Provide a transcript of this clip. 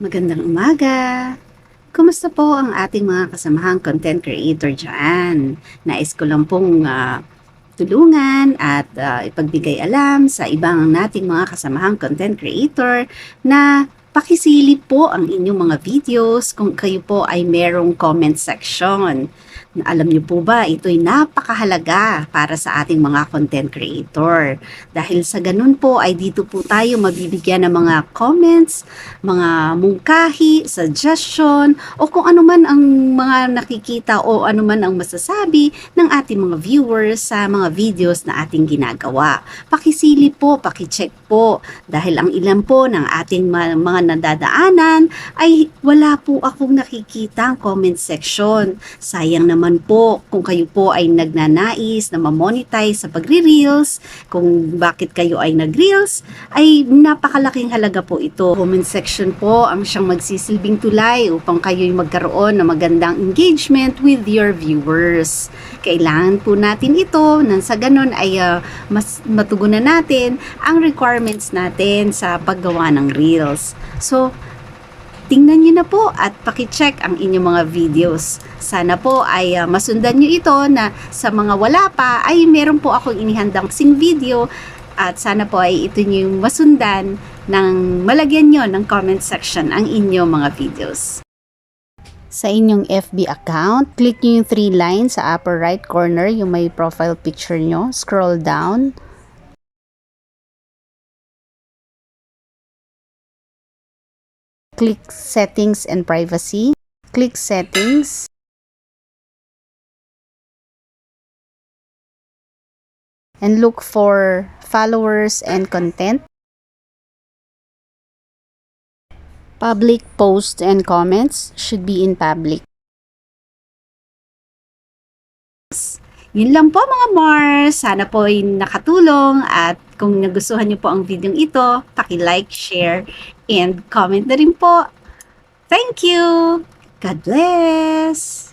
Magandang umaga! Kumusta po ang ating mga kasamahang content creator dyan? Nais ko lang pong ah, tulungan at ah, ipagbigay alam sa ibang nating mga kasamahang content creator na pakisilip po ang inyong mga videos kung kayo po ay merong comment section. Alam niyo po ba, ito'y napakahalaga para sa ating mga content creator. Dahil sa ganun po ay dito po tayo mabibigyan ng mga comments, mga mungkahi, suggestion, o kung ano man ang mga nakikita o ano man ang masasabi ng ating mga viewers sa mga videos na ating ginagawa. Pakisilip po, pakicheck po, dahil ang ilan po ng ating mga nadadaanan ay wala po akong nakikita ang comment section. Sayang naman po kung kayo po ay nagnanais na ma-monetize sa pagre-reels, kung bakit kayo ay nag-reels, ay napakalaking halaga po ito. Comment section po ang siyang magsisilbing tulay upang kayo'y magkaroon ng magandang engagement with your viewers. Kailangan po natin ito nang sa ganun ay ah, mas matugunan natin ang requirements natin sa paggawa ng reels. So, tingnan nyo na po at pakicheck ang inyong mga videos. Sana po ay ah, masundan nyo ito na sa mga wala pa ay meron po akong inihandang sing video at sana po ay ito nyo yung masundan ng malagyan nyo ng comment section ang inyong mga videos. Sa inyong FB account, click nyo yung three lines sa upper right corner, yung may profile picture nyo. Scroll down. Click Settings and Privacy. Click Settings. And look for followers and content. Public posts and comments should be in public. Yun lang po mga Mars. Sana po ay nakatulong at kung nagustuhan niyo po ang video ito, paki-like, share, and comment na rin po. Thank you! God bless!